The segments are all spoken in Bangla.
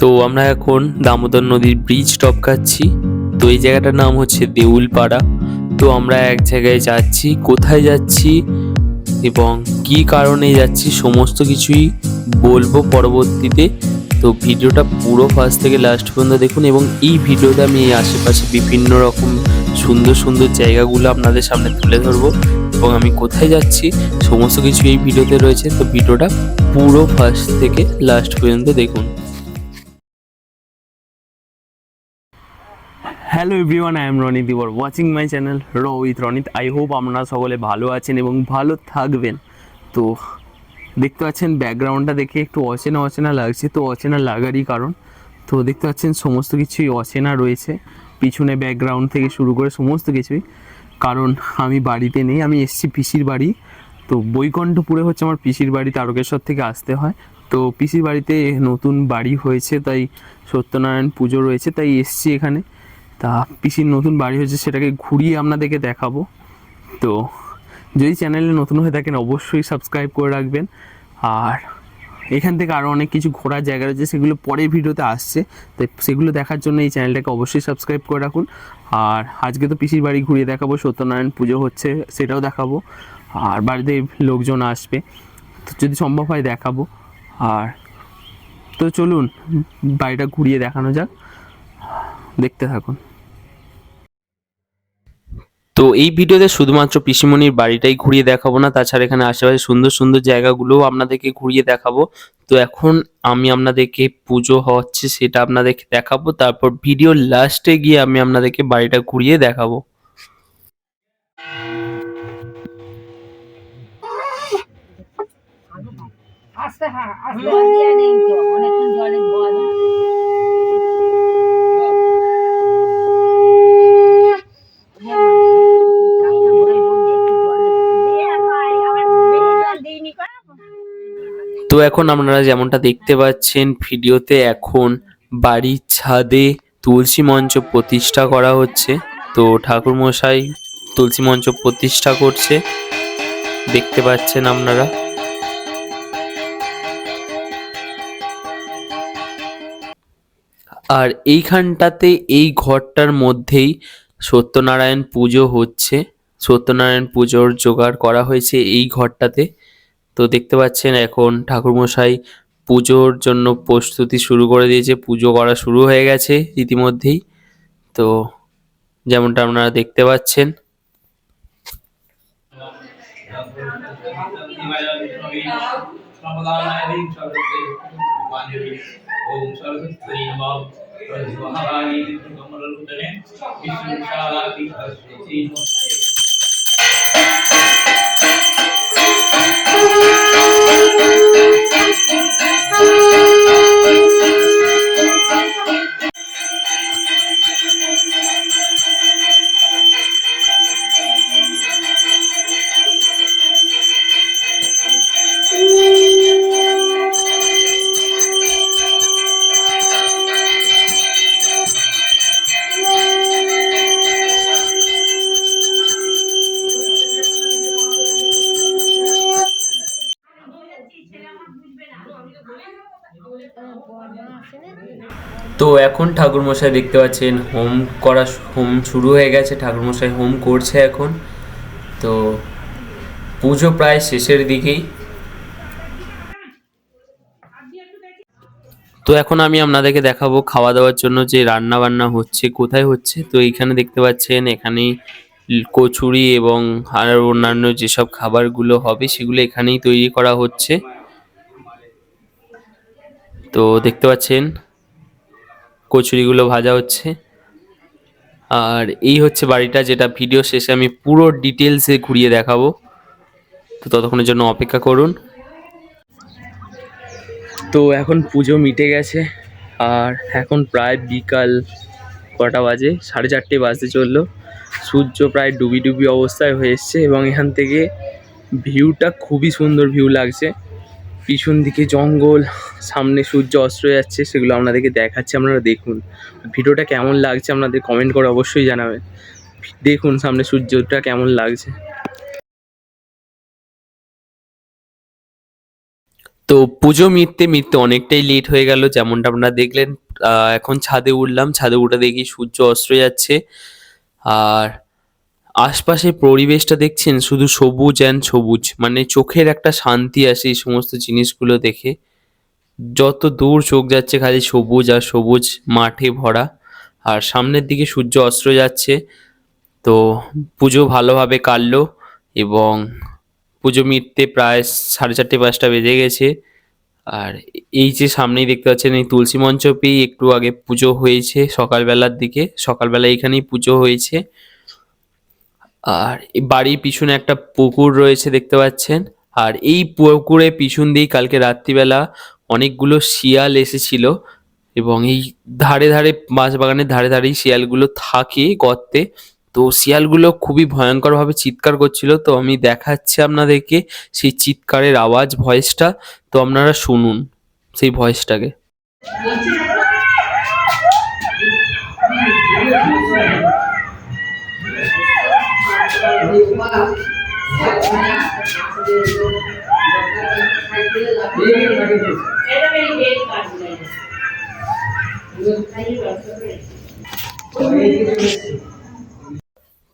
তো আমরা এখন দামোদর নদীর ব্রিজ টপকাচ্ছি তো এই জায়গাটার নাম হচ্ছে দেউলপাড়া। তো আমরা এক জায়গায় যাচ্ছি, কোথায় যাচ্ছি এবং কি কারণে যাচ্ছি সমস্ত কিছুই বলব পরবর্তীতে। তো ভিডিওটা পুরো ফার্স্ট থেকে লাস্ট পর্যন্ত দেখুন এবং এই ভিডিওতে আমি এই আশেপাশে বিভিন্ন রকম সুন্দর সুন্দর জায়গাগুলো আপনাদের সামনে তুলে ধরবো এবং আমি কোথায় যাচ্ছি সমস্ত কিছু এই ভিডিওতে রয়েছে। তো ভিডিওটা পুরো ফার্স্ট থেকে লাস্ট পর্যন্ত দেখুন। Hello everyone I am Ronit R watching my channel র উইথ রনিত আই হোপ আপনারা সকলে ভালো আছেন এবং ভালো থাকবেন। তো দেখতে পাচ্ছেন ব্যাকগ্রাউন্ডটা দেখে একটু অচেনা অচেনা লাগছে, তো অচেনা লাগারই কারণ। তো দেখতে পাচ্ছেন সমস্ত কিছুই অচেনা রয়েছে। পিছনে ব্যাকগ্রাউন্ড থেকে শুরু করে সমস্ত কিছুই। কারণ আমি বাড়িতে নেই, আমি এসছি পিসির বাড়ি। তো বৈকণ্ঠপুরে হচ্ছে আমার পিসির বাড়ি, তারকেশ্বর থেকে আসতে হয়। তো পিসির বাড়িতে নতুন বাড়ি হয়েছে, তাই সত্যনারায়ণ পুজো রয়েছে, তাই এসছি এখানে। তা পিসির নতুন বাড়ি হয়েছে, সেটাকে ঘুরিয়ে আপনাদেরকে দেখাবো। তো যদি চ্যানেলে নতুন হয়ে থাকেন, অবশ্যই সাবস্ক্রাইব করে রাখবেন। আর এখান থেকে আরও অনেক কিছু ঘোরার জায়গা রয়েছে, সেগুলো পরের ভিডিওতে আসছে। তাই সেগুলো দেখার জন্য এই চ্যানেলটাকে অবশ্যই সাবস্ক্রাইব করে রাখুন। আর আজকে তো পিসির বাড়ি ঘুরিয়ে দেখাবো, সত্যনারায়ণ পুজো হচ্ছে, সেটাও দেখাবো। আর বাড়িতে লোকজন আসবে, তো যদি সম্ভব হয় দেখাবো। আর তো চলুন, বাড়িটা ঘুরিয়ে দেখানো যাক। দেখতে থাকুন। তো এই ভিডিওতে শুধুমাত্র পিসিমণির বাড়িটাই ঘুরিয়ে দেখাবো না তাছাড়া এখানে আশেপাশে সুন্দর সুন্দর জায়গাগুলোও আপনাদেরকে ঘুরিয়ে দেখাবো। তো এখন আমি আপনাদেরকে পুজো হচ্ছে সেটা আপনাদেরকে দেখাবো তারপর ভিডিও লাস্টে গিয়ে আমি আপনাদেরকে বাড়িটা ঘুরিয়ে দেখাবো। আস্তে হ্যাঁ আস্তে। দিয়ে নেই তো অনেকক্ষণ জলে তো এখন আপনারা যেমনটা দেখতে পাচ্ছেন, ভিডিওতে এখন বাড়ির ছাদে তুলসী মঞ্চ প্রতিষ্ঠা করা হচ্ছে। তো ঠাকুর মশাই তুলসী মঞ্চ প্রতিষ্ঠা করছে, দেখতে পাচ্ছেন আপনারা। আর এইখানটাতে এই ঘরটার মধ্যেই সত্যনারায়ণ পুজো হচ্ছে। সত্যনারায়ণ পুজোর জোগাড় করা হয়েছে এই ঘরটাতে। তো দেখতে পাচ্ছেন এখন ঠাকুরমশাই পুজোর জন্য প্রস্তুতি শুরু করে দিয়েছে। পুজো করা শুরু হয়ে গেছে ইতিমধ্যেই। তো যেমনটা আপনারা দেখতে পাচ্ছেন। এখন ঠাকুরমশাই দেখতে পাচ্ছেন, হোম করা হোম শুরু হয়ে গেছে, ঠাকুরমশাই হোম করছে এখন। তো পুজো প্রায় শেষের দিকেই। তো এখন আমি আপনাদেরকে দেখাবো খাওয়া দাওয়ার জন্য যে রান্না বান্না হচ্ছে, কোথায় হচ্ছে। তো এইখানে দেখতে পাচ্ছেন, এখানেই কচুরি এবং আর অন্যান্য যেসব খাবারগুলো হবে, সেগুলো এখানেই তৈরি করা হচ্ছে। তো দেখতে পাচ্ছেন কচুরিগুলো ভাজা হচ্ছে। আর এই হচ্ছে বাড়িটা, যেটা ভিডিও শেষে আমি পুরো ডিটেলসে ঘুরিয়ে দেখাবো। তো ততক্ষণের জন্য অপেক্ষা করুন। তো এখন পুজো মিটে গেছে, আর এখন প্রায় বিকাল কটা বাজে, সাড়ে চারটে বাজতে চলল। সূর্য প্রায় ডুবি ডুবি অবস্থায় হয়ে এসছে এবং এখান থেকে ভিউটা খুবই সুন্দর ভিউ লাগছে। পিছন দিকে জঙ্গল, সামনে সূর্য অস্ত যাচ্ছে, সেগুলো আপনাদেরকে দেখাচ্ছি, আপনারা দেখুন। ভিডিওটা কেমন লাগছে আপনাদের কমেন্ট করে অবশ্যই জানাবেন। দেখুন সামনে সূর্যটা কেমন লাগছে। তো পুজো মিটতে মিটতে অনেকটাই লেট হয়ে গেল, যেমনটা আপনারা দেখলেন এখন ছাদে উঠলাম, ছাদে উঠে দেখি সূর্য অস্ত যাচ্ছে। আর আশপাশের পরিবেশটা দেখছেন? শুধু সবুজ অ্যান্ড সবুজ। মানে চোখের একটা শান্তি আসে এই সমস্ত জিনিসগুলো দেখে। যত দূর চোখ যাচ্ছে খালি সবুজ আর সবুজ মাঠে ভরা। আর সামনের দিকে সূর্য অস্ত যাচ্ছে। তো পুজো ভালোভাবে কাটলো এবং পুজো মিটতে প্রায় সাড়ে চারটে পাঁচটা বেজে গেছে। আর এই যে সামনেই দেখতে পাচ্ছেন এই তুলসী মঞ্চপেই একটু আগে পুজো হয়েছে সকালবেলার দিকে। সকালবেলা এখানেই পুজো হয়েছে। আর বাড়ির পিছনে একটা পুকুর রয়েছে দেখতে পাচ্ছেন। আর এই পুকুরে পিছন দিয়েই কালকে রাত্রিবেলা অনেকগুলো শিয়াল এসেছিল এবং এই ধারে ধারে, মাছ বাঁশবাগানের ধারে ধারেই শিয়ালগুলো থাকে গর্তে। তো শিয়ালগুলো খুবই ভয়ঙ্করভাবে চিৎকার করছিল। তো আমি দেখাচ্ছি আপনাদেরকে সেই চিৎকারের আওয়াজ, ভয়েসটা। তো আপনারা শুনুন সেই ভয়েসটাকে।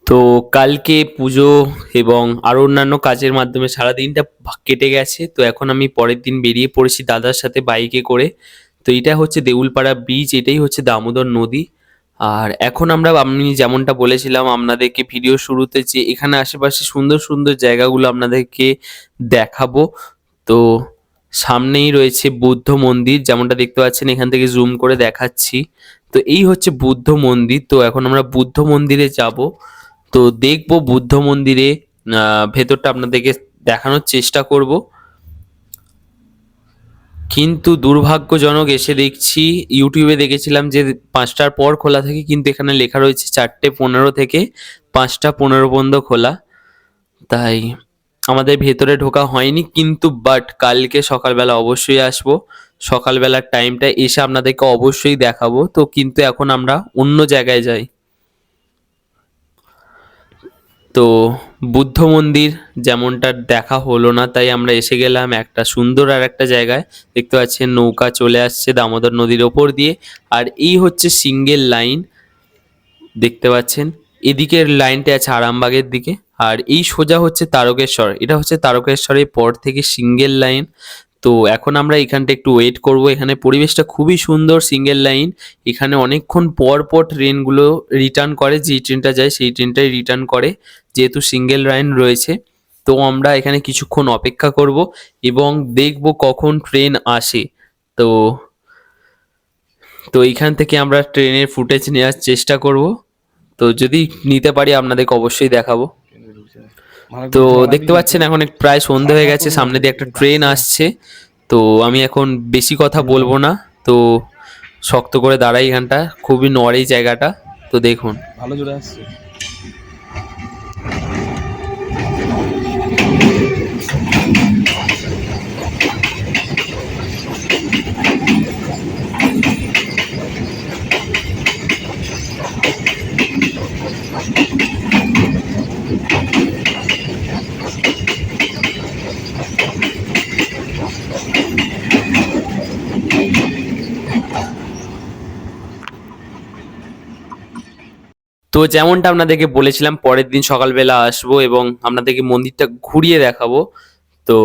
তো কালকে পুজো এবং আরও অন্যান্য কাজের মাধ্যমে সারা দিনটা কেটে গেছে। তো এখন আমি পরের দিন বেরিয়ে পড়েছি দাদার সাথে বাইকে করে। তো এটা হচ্ছে দেউলপাড়া ব্রিজ এটাই হচ্ছে দামোদর নদী। আর এখন আমরা, আমি যেমনটা বলেছিলাম, আপনাদেরকে ভিডিও শুরুতে যে এখানে আশেপাশে সুন্দর সুন্দর জায়গাগুলো আপনাদেরকে দেখাবো। তো সামনেই রয়েছে বুদ্ধ মন্দির, যেমনটা দেখতে পাচ্ছেন, এখান থেকে জুম করে দেখাচ্ছি। তো এই হচ্ছে বুদ্ধ মন্দির। তো এখন আমরা বুদ্ধ মন্দিরে যাব। তো দেখব বুদ্ধ মন্দিরে ভেতরটা আপনাদেরকে দেখানোর চেষ্টা করব। কিন্তু দুর্ভাগ্যজনক এসে দেখছি ইউটিউবে দেখেছিলাম যে পাঁচটার পর খোলা থাকে, কিন্তু এখানে লেখা রয়েছে চারটে পনেরো থেকে পাঁচটা পনেরো পর্যন্ত খোলা। তাই আমাদের ভেতরে ঢোকা হয়নি, কিন্তু বাট কালকে সকালবেলা অবশ্যই আসব। সকালবেলার টাইমটা এসে আপনাদেরকে অবশ্যই দেখাবো। তো কিন্তু এখন আমরা অন্য জায়গায় যাই। তো বুদ্ধ মন্দির যেমনটা দেখা হলো না, তাই আমরা এসে গেলাম একটা সুন্দর আর একটা জায়গায়। দেখতে পাচ্ছেন নৌকা চলে আসছে দামোদর নদীর ওপর দিয়ে, আর এই হচ্ছে সিঙ্গেল লাইন। দেখতে পাচ্ছেন, এদিকের লাইনটা আছে আরামবাগের দিকে, আর এই সোজা হচ্ছে তারকেশ্বর। এটা হচ্ছে তারকেশ্বরের পর থেকে সিঙ্গেল লাইন। তো এখন আমরা এখানটা একটু ওয়েট করব। এখানে পরিবেশটা খুবই সুন্দর সিঙ্গেল লাইন এখানে অনেকক্ষণ পর পর ট্রেনগুলো রিটার্ন করে যে ট্রেনটা যায় সেই ট্রেনটাই রিটার্ন করে, যেহেতু সিঙ্গেল লাইন রয়েছে। তো আমরা এখানে কিছুক্ষণ অপেক্ষা করব এবং দেখব কখন ট্রেন আসে। তো তো এইখান থেকে আমরা ট্রেনের ফুটেজ নেওয়ার চেষ্টা করব। তো যদি নিতে পারি আপনাদেরকে অবশ্যই দেখাবো। তো দেখতে পাচ্ছেন এখন প্রায় সন্ধে হয়ে গেছে সামনে দিয়ে একটা ট্রেন আসছে। তো আমি এখন বেশি কথা বলব না তো শক্ত করে দাঁড়াই এখানটা খুবই নড়ে জায়গাটা তো দেখুন। ভালো জোরে আসছে। তো যেমনটা আপনাদেরকে বলেছিলাম, পরের দিন সকালবেলা আসব এবং আপনাদেরকে মন্দিরটা ঘুরিয়ে দেখাবো। তো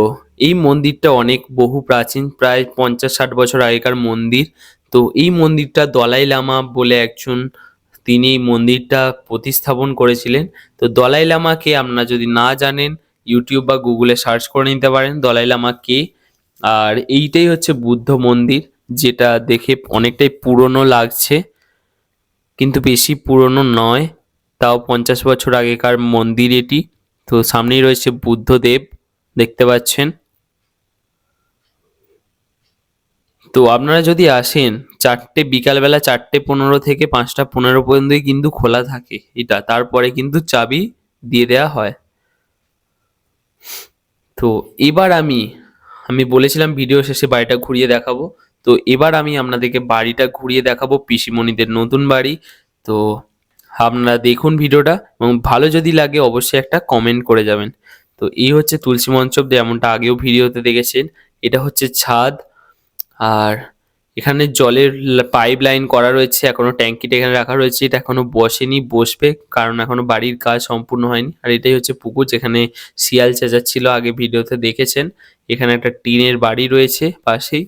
এই মন্দিরটা অনেক বহু প্রাচীন, প্রায় পঞ্চাশ ষাট বছর আগেকার মন্দির। তো এই মন্দিরটা দলাই লামা বলে একজন, তিনি এই মন্দিরটা প্রতিস্থাপন করেছিলেন। তো দলাই লামাকে আপনারা যদি না জানেন, ইউটিউব বা গুগলে সার্চ করে নিতে পারেন দলাই লামা কে। আর এইটাই হচ্ছে বুদ্ধ মন্দির, যেটা দেখে অনেকটাই পুরনো লাগছে। কিন্তু বেশি পুরনো নয়, তাও পঞ্চাশ বছর আগেকার মন্দির এটি। তো সামনেই রয়েছে বুদ্ধদেব, দেখতে পাচ্ছেন। তো আপনারা যদি আসেন, চারটে, বিকালবেলা চারটে পনেরো থেকে পাঁচটা পনেরো পর্যন্তই কিন্তু খোলা থাকে এটা। তারপরে কিন্তু চাবি দিয়ে দেওয়া হয়। তো এবার আমি আমি বলেছিলাম ভিডিও শেষে বাড়িটা ঘুরিয়ে দেখাবো। তো এবার আমি আপনাদেরকে বাড়িটা ঘুরিয়ে দেখাবো পিসিমণিদের নতুন বাড়ি। তো আপনারা দেখুন ভিডিওটা এবং ভালো যদি লাগে অবশ্যই একটা কমেন্ট করে যাবেন। তো এই হচ্ছে তুলসী মঞ্চপ যেমনটা আগেও ভিডিওতে দেখেছেন। এটা হচ্ছে ছাদ আর এখানে জলের পাইপ লাইন করা রয়েছে, এখনও ট্যাঙ্কিটা এখানে রাখা রয়েছে। এটা এখনও বসেনি, বসবে কারণ এখনও বাড়ির কাজ সম্পূর্ণ হয়নি। আর এটাই হচ্ছে পুকুর যেখানে শিয়াল চেঁচাচ্ছিল আগে ভিডিওতে দেখেছেন। এখানে একটা টিনের বাড়ি রয়েছে পাশেই।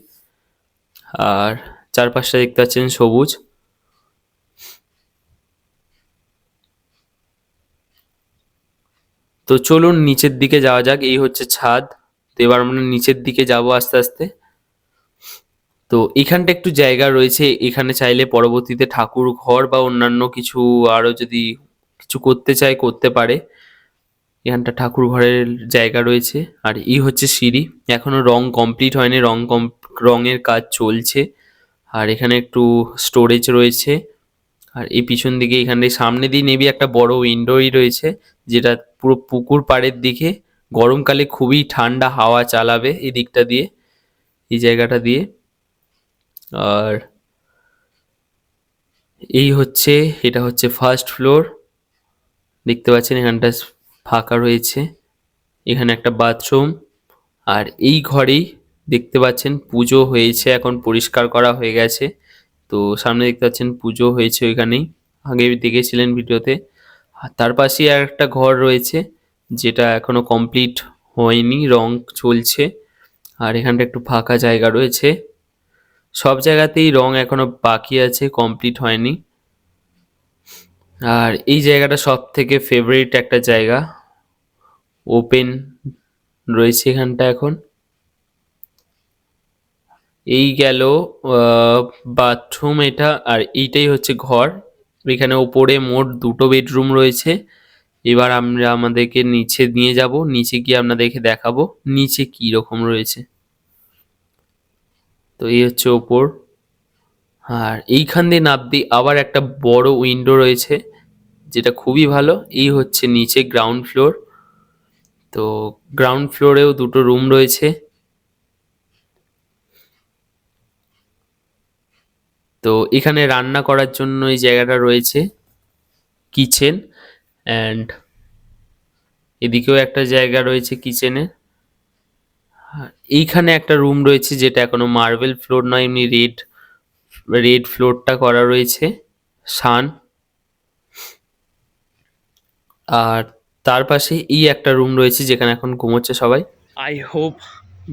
আর চারপাশটা দেখতে পাচ্ছেন সবুজ। তো চলুন নিচের দিকে যাওয়া যাক, এই হচ্ছে ছাদ। তো এবার আমরা নিচের দিকে যাব আস্তে আস্তে। তো এখানটা একটু জায়গা রয়েছে, এখানে চাইলে পরবর্তীতে ঠাকুর ঘর বা অন্যান্য কিছু আরও যদি কিছু করতে চায়, করতে পারে। এখানটা ঠাকুর ঘরের জায়গা রয়েছে, আর এই হচ্ছে সিঁড়ি। এখনও রং কমপ্লিট হয়নি, রং কম রঙের কাজ চলছে। আর এখানে একটু স্টোরেজ রয়েছে। আর এই পিছন দিকে এখানে সামনে দিয়ে নেবি একটা বড় উইন্ডোই রয়েছে, যেটা পুরো পুকুর পাড়ের দিকে। গরমকালে খুবই ঠান্ডা হাওয়া চালাবে এই দিকটা দিয়ে, এই জায়গাটা দিয়ে। আর এই হচ্ছে, এটা হচ্ছে ফার্স্ট ফ্লোর দেখতে পাচ্ছেন এখানটা ফাঁকা রয়েছে। এখানে একটা বাথরুম আর এই ঘরেই দেখতে পাচ্ছেন পুজো হয়েছে, এখন পরিষ্কার করা হয়ে গেছে। তো সামনে দেখতে পাচ্ছেন পুজো হয়েছে ওইখানেই। আগে দেখেছিলেন ভিডিওতে। আর তার পাশেই আর একটা ঘর রয়েছে, যেটা এখনও কমপ্লিট হয়নি, রং চলছে। আর এখানটা একটু ফাঁকা জায়গা রয়েছে। সব জায়গাতেই রং এখনও বাকি আছে, কমপ্লিট হয়নি। আর এই জায়গাটা সব থেকে ফেভারিট একটা জায়গা। ওপেন রয়েছে এখানটা এখন। এই গেল বাথরুম এটা, আর এইটাই হচ্ছে ঘর। এখানে ওপরে মোট দুটো বেডরুম রয়েছে। এবার আমরা আমাদেরকে নিচে নিয়ে যাব। নিচে গিয়ে আপনাদেরকে দেখাবো নিচে কি রকম রয়েছে। তো এই হচ্ছে ওপর। আর এইখান দিয়ে নাবদি আবার একটা বড় উইন্ডো রয়েছে, যেটা খুবই ভালো। এই হচ্ছে নিচে গ্রাউন্ড ফ্লোর তো গ্রাউন্ড ফ্লোরেও দুটো রুম রয়েছে। তো এখানে রান্না করার জন্য এই জায়গাটা রয়েছে কিচেন অ্যান্ড এদিকেও একটা জায়গা রয়েছে কিচেনে এইখানে একটা রুম রয়েছে যেটা এখনও মার্বেল ফ্লোর নয়, এমনি রেড রেড ফ্লোরটা করা রয়েছে সান আর তার পাশে এই একটা রুম রয়েছে যেখানে এখন ঘুমোচ্ছে সবাই। আই হোপ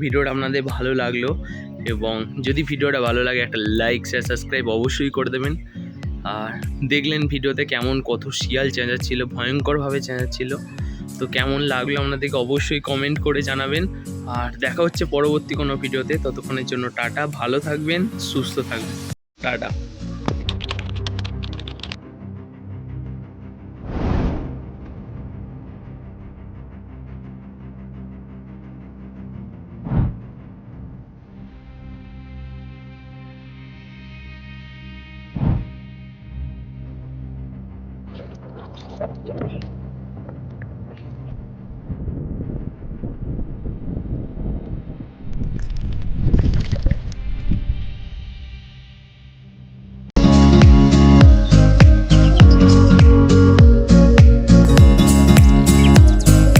ভিডিওটা আপনাদের ভালো লাগল এবং যদি ভিডিওটা ভালো লাগে একটা লাইক শেয়ার সাবস্ক্রাইব অবশ্যই করে দেবেন। আর দেখলেন ভিডিওতে কেমন কত শিয়াল চেঁচাচ্ছিল, ভয়ঙ্করভাবে চেঁচাচ্ছিল। তো কেমন লাগল আপনাদেরকে অবশ্যই কমেন্ট করে জানাবেন। আর দেখা হচ্ছে পরবর্তী কোনো ভিডিওতে। ততক্ষণের জন্য টাটা, ভালো থাকবেন, সুস্থ থাকবেন। টাটা। subject.